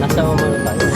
nasa umano tayo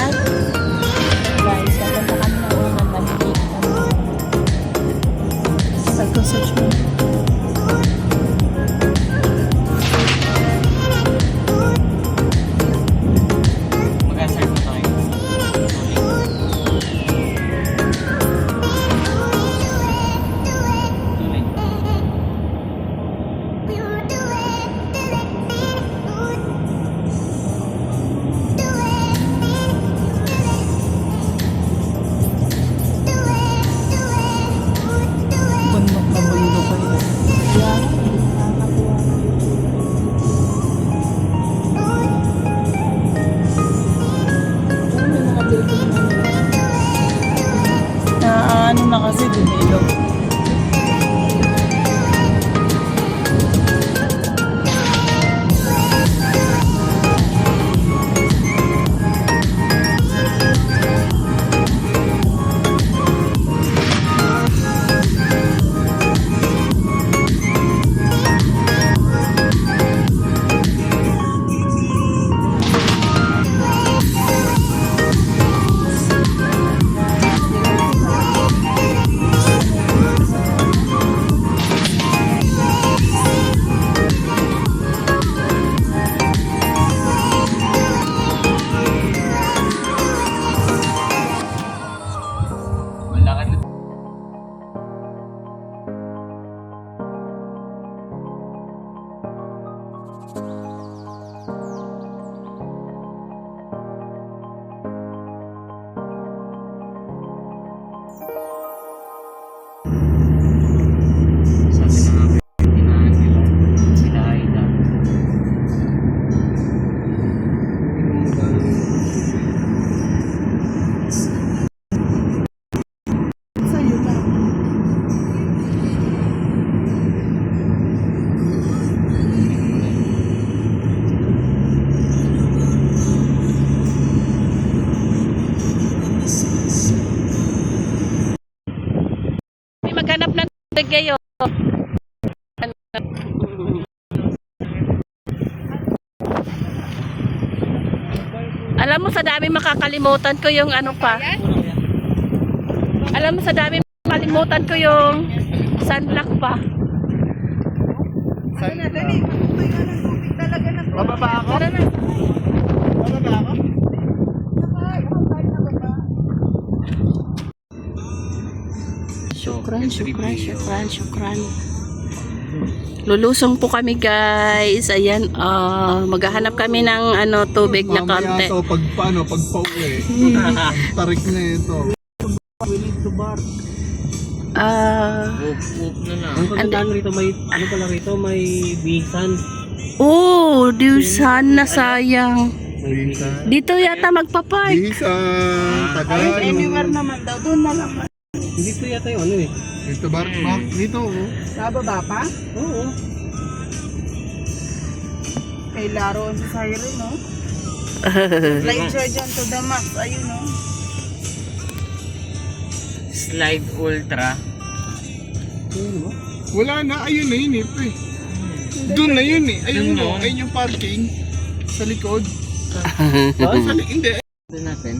kayo. Alam mo sa dami makakalimutan ko yung ano pa. Alam mo sa dami makakalimutan ko yung sunblock pa. Bababa ako? Tara na. Bababa ako? Syukran, syukran, syukran, syukran. Lulusong po kami guys. Ayan, ah maghahanap kami ng ano tubig na Mamaya konti. to, pag paano, pag pauwi. Tarik na ito. We need to bar. Ah, Ang kagandahan rito may ano pala rito may bisan. oh, Diyosan na sayang. Bisan. Dito yata magpa-park. Bisa, tagal. naman daw, doon na lang. Hindi to yata yung ano eh. Dito bar, bar, dito. oh. Nababa pa? Oo. May laruan sa siren, no? Slide siya dyan to the max. Ayun, no? Slide Ultra. Ayun. Wala na, ayun na yun eh. Doon na yun eh. Ayun na. ayun yung parking. Sa likod. Ba? Sa li- hindi. Ito natin.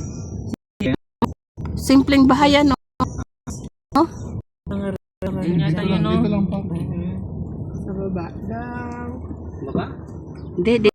Simpleng bahayan, no? Yun yata yun, no? Dito lang pa. Sa baba daw. Baka? Hindi, di.